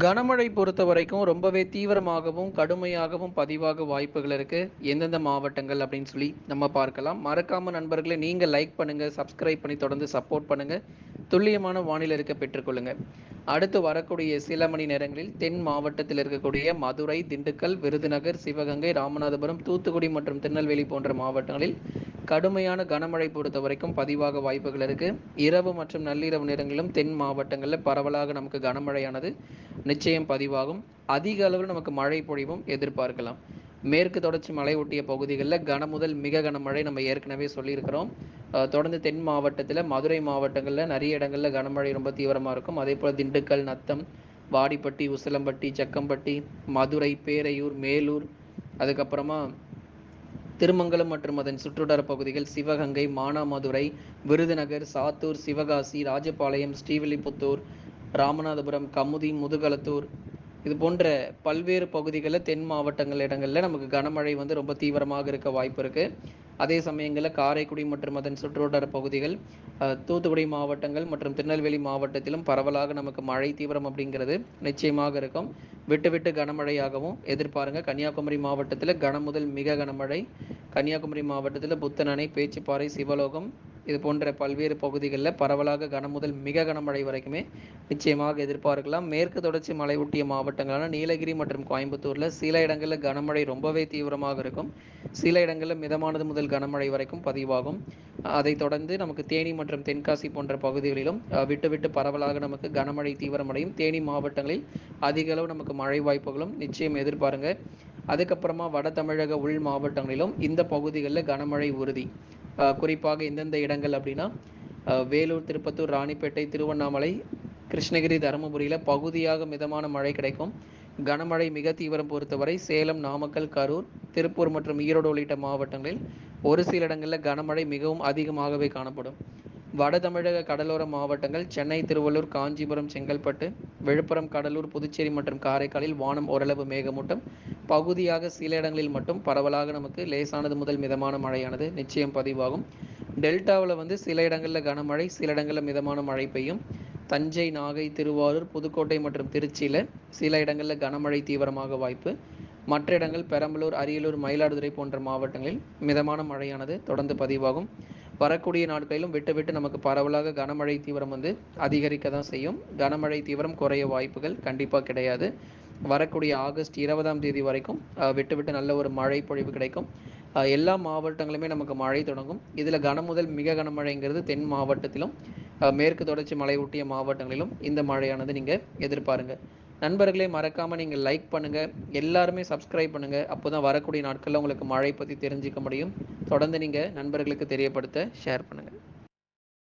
கனமழை பொறுத்த வரைக்கும் ரொம்பவே தீவிரமாகவும் கடுமையாகவும் பதிவாக வாய்ப்புகள் இருக்குது எந்தெந்த மாவட்டங்கள் அப்படின்னு சொல்லி நம்ம பார்க்கலாம். மறக்காமல் நண்பர்களை நீங்கள் லைக் பண்ணுங்கள் சப்ஸ்கிரைப் பண்ணி தொடர்ந்து சப்போர்ட் பண்ணுங்கள் துல்லியமான வானிலை இருக்க பெற்றுக்கொள்ளுங்கள் அடுத்து வரக்கூடிய சில மணி நேரங்களில் தென் மாவட்டத்தில் இருக்கக்கூடிய மதுரை திண்டுக்கல் விருதுநகர் சிவகங்கை ராமநாதபுரம் தூத்துக்குடி மற்றும் திருநெல்வேலி போன்ற மாவட்டங்களில் கடுமையான கனமழை பொறுத்த வரைக்கும் பதிவாக வாய்ப்புகள் இருக்கு. இரவு மற்றும் நள்ளிரவு நேரங்களிலும் தென் மாவட்டங்களில் பரவலாக நமக்கு கனமழையானது நிச்சயம் பதிவாகும். அதிக அளவில் நமக்கு மழை பொழிவும் எதிர்பார்க்கலாம். மேற்கு தொடர்ச்சி மலை ஒட்டிய பகுதிகளில் கன முதல் மிக கனமழை நம்ம ஏற்கனவே சொல்லியிருக்கிறோம். தொடர்ந்து தென் மாவட்டத்தில் மதுரை மாவட்டங்களில் நிறைய இடங்களில் கனமழை ரொம்ப தீவிரமாக இருக்கும். அதே போல் திண்டுக்கல் நத்தம் வாடிப்பட்டி உசிலம்பட்டி செக்கம்பட்டி மதுரை பேரையூர் மேலூர் அதுக்கப்புறமா திருமங்கலம் மற்றும் அதன் சுற்றுவட்டார பகுதிகள் சிவகங்கை மானாமதுரை விருதுநகர் சாத்தூர் சிவகாசி ராஜபாளையம் ஸ்ரீவில்லிபுத்தூர் ராமநாதபுரம் கமுதி முதுகலத்தூர் இது போன்ற பல்வேறு பகுதிகளில் தென் மாவட்டங்கள் இடங்களில் நமக்கு கனமழை வந்து ரொம்ப தீவிரமாக இருக்க வாய்ப்பு இருக்குது அதே சமயங்களில் காரைக்குடி மற்றும் அதன் சுற்றுவட்டார பகுதிகள் தூத்துக்குடி மாவட்டங்கள் மற்றும் திருநெல்வேலி மாவட்டத்திலும் பரவலாக நமக்கு மழை தீவிரம் அப்படிங்கிறது நிச்சயமாக இருக்கும். விட்டு விட்டு கனமழையாகவும் எதிர்பாருங்க. கன்னியாகுமரி மாவட்டத்தில் கனமுதல் மிக கனமழை. கன்னியாகுமரி மாவட்டத்தில் புத்தனணை பேச்சுப்பாறை சிவலோகம் இது போன்ற பல்வேறு பகுதிகளில் பரவலாக கன முதல் மிக கனமழை வரைக்குமே நிச்சயமாக எதிர்பார்க்கலாம். மேற்கு தொடர்ச்சி மலை ஒட்டிய மாவட்டங்களான நீலகிரி மற்றும் கோயம்புத்தூரில் சில இடங்களில் கனமழை ரொம்பவே தீவிரமாக இருக்கும். சில இடங்களில் மிதமானது முதல் கனமழை வரைக்கும் பதிவாகும். அதைத் தொடர்ந்து நமக்கு தேனி மற்றும் தென்காசி போன்ற பகுதிகளிலும் விட்டு விட்டு பரவலாக நமக்கு கனமழை தீவிரமடையும். தேனி மாவட்டங்களில் அதிக அளவு நமக்கு மழை வாய்ப்புகளும் நிச்சயம் எதிர்பாருங்க. அதுக்கப்புறமா வட தமிழக உள் மாவட்டங்களிலும் இந்த பகுதிகளில் கனமழை உறுதி. குறிப்பாக எந்தெந்த இடங்கள் அப்படின்னா வேலூர் திருப்பத்தூர் ராணிப்பேட்டை திருவண்ணாமலை கிருஷ்ணகிரி தருமபுரியில் பகுதியாக மிதமான மழை கிடைக்கும். கனமழை மிக தீவிரம் பொறுத்தவரை சேலம் நாமக்கல் கரூர் திருப்பூர் மற்றும் ஈரோடு உள்ளிட்ட மாவட்டங்களில் ஒரு சில இடங்களில் கனமழை மிகவும் அதிகமாகவே காணப்படும். வட தமிழக கடலோர மாவட்டங்கள் சென்னை திருவள்ளூர் காஞ்சிபுரம் செங்கல்பட்டு விழுப்புரம் கடலூர் புதுச்சேரி மற்றும் காரைக்காலில் வானம் ஓரளவு மேகமூட்டம். பகுதியாக சில இடங்களில் மட்டும் பரவலாக நமக்கு லேசானது முதல் மிதமான மழையானது நிச்சயம் பதிவாகும். டெல்டாவில் வந்து சில இடங்களில் கனமழை சில இடங்களில் மிதமான மழை பெய்யும். தஞ்சை நாகை திருவாரூர் புதுக்கோட்டை மற்றும் திருச்சியில் சில இடங்களில் கனமழை தீவிரமாக வாய்ப்பு. மற்ற இடங்கள் பெரம்பலூர் அரியலூர் மயிலாடுதுறை போன்ற மாவட்டங்களில் மிதமான மழையானது தொடர்ந்து பதிவாகும். வரக்கூடிய நாட்களிலும் விட்டு விட்டு நமக்கு பரவலாக கனமழை தீவிரம் வந்து அதிகரிக்க தான் செய்யும். கனமழை தீவிரம் குறைய வாய்ப்புகள் கண்டிப்பாக கிடையாது. வரக்கூடிய ஆகஸ்ட் இருபதாம் தேதி வரைக்கும் விட்டு விட்டு நல்ல ஒரு மழை பொழிவு கிடைக்கும். எல்லா மாவட்டங்களுமே நமக்கு மழை தொடங்கும். இதில் கன முதல் மிக கனமழைங்கிறது தென் மாவட்டத்திலும் மேற்கு தொடர்ச்சி மலை ஒட்டிய மாவட்டங்களிலும் இந்த மழையானது நீங்கள் எதிர்பாருங்க. நண்பர்களே மறக்காமல் நீங்கள் லைக் பண்ணுங்கள் எல்லாருமே சப்ஸ்கிரைப் அப்போ தான் வரக்கூடிய நாட்களில் உங்களுக்கு மழை பற்றி தெரிஞ்சுக்க முடியும். தொடர்ந்து நீங்கள் நண்பர்களுக்கு தெரியப்படுத்த ஷேர் பண்ணுங்கள்